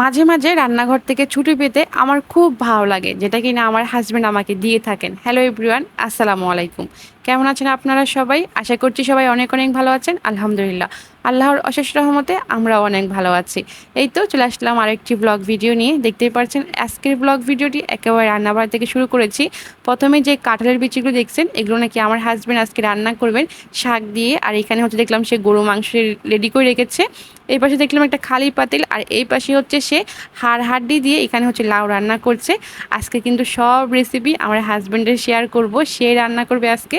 মাঝে মাঝে রান্নাঘর থেকে ছুটি পেতে আমার খুব ভালো লাগে, যেটা কিনা আমার হাজব্যান্ড আমাকে দিয়ে থাকেন। হ্যালো এভরিওয়ান আসসালামু আলাইকুম। কেমন আছেন আপনারা সবাই? আশা করছি সবাই অনেক অনেক ভালো আছেন। আলহামদুলিল্লাহ। আল্লাহর অশেষ রহমতে আমরাও অনেক ভালো আছি। এই তো চলে আসলাম আরেকটি ব্লগ ভিডিও নিয়ে। দেখতেই পাচ্ছেন আজকের ব্লগ ভিডিওটি একেবারে রান্নাবাড়ি থেকে শুরু করেছি। প্রথমে যে কাঁঠালের বিচিগুলো দেখছেন, এগুলো নাকি আমার হাজব্যান্ড আজকে রান্না করবেন। শাক দিয়ে, আর এখানে হচ্ছে দেখলাম সে গরু মাংস রেডি করে রেখেছে। এই পাশে দেখলাম একটা খালি পাতিল, আর এই পাশে হচ্ছে সে হাড় হাড্ডি দিয়ে এখানে হচ্ছে লাউ রান্না করছে। আজকে কিন্তু সব রেসিপি আমার হাজব্যান্ডের শেয়ার করব। সে রান্না করবে আজকে।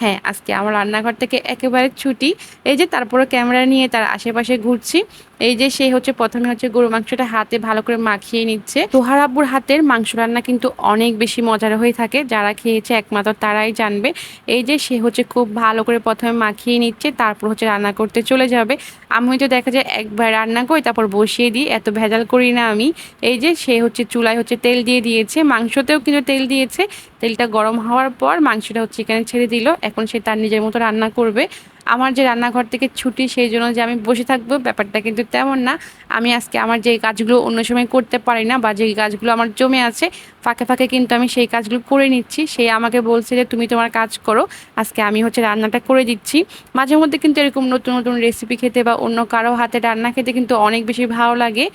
হ্যাঁ আজকে আমার রান্নাঘর থেকে একেবারে ছুটি। এই যে তারপরে ক্যামেরা নিয়ে তার আশেপাশে ঘুরছি। এই যে সে হচ্ছে প্রথমে হচ্ছে গরু মাংসটা হাতে ভালো করে মাখিয়ে নিচ্ছে। তোহার আব্বুর হাতের মাংস রান্না কিন্তু অনেক বেশি মজার হয়ে থাকে। যারা খেয়েছে একমাত্র তারাই জানবে। এই যে সে হচ্ছে খুব ভালো করে প্রথমে মাখিয়ে নিচ্ছে, তারপর হচ্ছে রান্না করতে চলে যাবে। আমি হয়তো দেখা যায় একবার রান্না করি, তারপর বসিয়ে দিই, এত ভেজাল করি না আমি। এই যে সে হচ্ছে চুলায় হচ্ছে তেল দিয়ে দিয়েছে, মাংসতেও কিন্তু তেল দিয়েছে। তেলটা গরম হওয়ার পর মাংসটা হচ্ছে এখানে ছেড়ে দিল। এখন সে তার নিজের মতো রান্না করবে। আমার যে রান্নাঘর থেকে ছুটি, সেই জন্য যে আমি বসে থাকব, ব্যাপারটা কিন্তু তেমন না। আমি আজকে আমার যে কাজগুলো অন্য সময় করতে পারি না বা যে কাজগুলো আমার জমে আছে, ফাঁকে ফাঁকে কিন্তু আমি সেই কাজগুলো করে নিচ্ছি। সে আমাকে বলছে যে, তুমি তোমার কাজ করো। আজকে আমি হচ্ছে রান্নাটা করে দিচ্ছি। মাঝে মধ্যে কিন্তু এরকম নতুন নতুন রেসিপি খেতে বা অন্য কারও হাতে রান্না খেতে কিন্তু অনেক বেশি ভালো লাগে।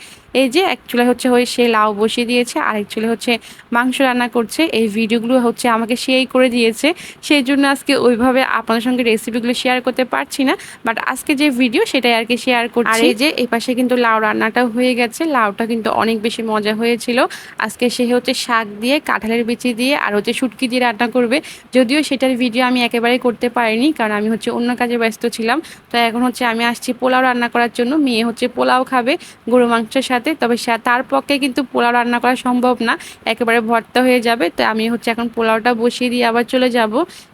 এই যে এক চুলে হচ্ছে হয়ে সে লাউ বসিয়ে দিয়েছে আর চুলে হচ্ছে মাংস রান্না করছে। এই ভিডিওগুলো হচ্ছে আমাকে সেই করে দিয়েছে। সেই জন্য আজকে ওইভাবে আপনাদের সঙ্গে রেসিপিগুলো শেয়ার করতে পারছি না বাট আজকে যে ভিডিও সেটাই আর কি শেয়ার করছি। আর এই যে এই পাশে কিন্তু লাউ রান্নাটা হয়ে গেছে, লাউটা কিন্তু অনেক বেশি মজা হয়েছিল। আজকে সে হচ্ছে শাক দিয়ে, কাঁঠালের বিচি দিয়ে আর হচ্ছে শুটকি দিয়ে রান্না করবে। যদিও সেটার ভিডিও আমি একেবারে করতে পারিনি, কারণ আমি হচ্ছে অন্য কাজে ব্যস্ত ছিলাম। তো এখন হচ্ছে আমি আসছি পোলাও রান্না করার জন্য, মেয়ে হচ্ছে পোলাও খাবে গরু মাংসের সাথে, তবে তার পক্ষে কিন্তু পোলাও রান্না করা সম্ভব না, একেবারে ভর্তা হয়ে যাবে। তো আমি হচ্ছে এখন পোলাওটা বসিয়ে দিয়ে আবার চলে যাব।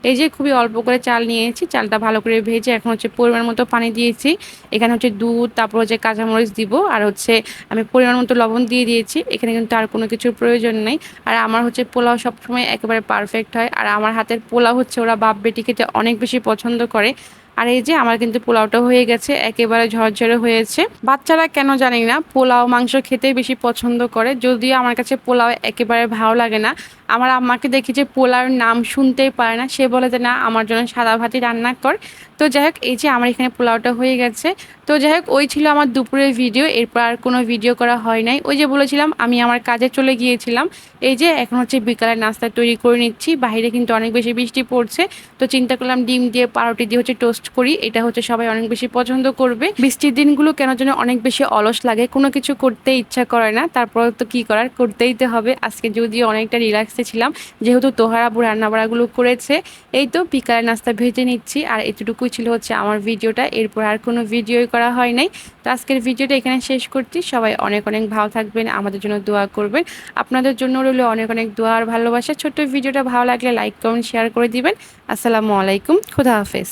এই যে খুবই অল্প করে চাল নিয়েছি, চালটা ভালো করে ভেজে এখন হচ্ছে পরিমাণ মতো পানি দিয়েছি। এখানে হচ্ছে দুধ, তারপর হচ্ছে কাঁচামরিচ দিব, আর হচ্ছে আমি পরিমাণ মতো লবণ দিয়ে দিয়েছি। এখানে কিন্তু আর কোনো কিছুর প্রয়োজন নেই। আর আমার হচ্ছে পোলাও সবসময় একেবারে পারফেক্ট হয়। আর আমার হাতের পোলাও হচ্ছে ওরা বাপ বেটি খেতে অনেক বেশি পছন্দ করে। আর এই যে আমার কিন্তু পোলাওটা হয়ে গেছে, একেবারে ঝরঝরে হয়েছে। বাচ্চারা কেন জানি না, পোলাও, মাংস খেতে বেশি পছন্দ করে। যদিও আমার কাছে পোলাও একেবারে ভালো লাগে না। আমার আম্মাকে দেখি যে পোলাওর নাম শুনতেই পারে না। সে বলে যে, না, আমার জন্য সাদা ভাতি রান্না কর। তো যাই হোক, এই যে আমার এখানে পোলাওটা হয়ে গেছে। তো যাই হোক, ওই ছিল আমার দুপুরের ভিডিও এরপর আর কোনো ভিডিও করা হয় নাই। ওই যে বলেছিলাম, আমি আমার কাজে চলে গিয়েছিলাম। এই যে এখন হচ্ছে বিকালের নাস্তা তৈরি করে নিচ্ছি। বাইরে কিন্তু অনেক বেশি বৃষ্টি পড়ছে। তো চিন্তা করলাম ডিম দিয়ে, পাউরুটি দিয়ে হচ্ছে টোস্ট করি। এটা হচ্ছে সবাই অনেক বেশি পছন্দ করবে। বৃষ্টির দিনগুলো কেন যেন অনেক বেশি অলস লাগে। কোনো কিছু করতে ইচ্ছা করে না। তারপর তো কি করার? করতেই তো হবে। আজকে যদিও অনেকটা রিল্যাক্সে ছিলাম, যেহেতু তোহার আবু রান্নাবাড়াগুলো করেছে। এই তো বিকালের নাস্তা ভেজে নিচ্ছি। আর এতটুকুই ছিল হচ্ছে আমার ভিডিওটা, এরপর আর কোনো ভিডিওই করা হয় নাই। তো আজকের ভিডিওটা এখানে শেষ করছি। সবাই অনেক অনেক ভালো থাকবেন, আমাদের জন্য দোয়া করবেন। আপনাদের জন্য রইল অনেক অনেক দোয়া আর ভালোবাসা। ছোট্ট ভিডিওটা ভালো লাগলে লাইক, কমেন্ট, শেয়ার করে দিবেন। আসসালামু আলাইকুম, খুদা হাফেজ।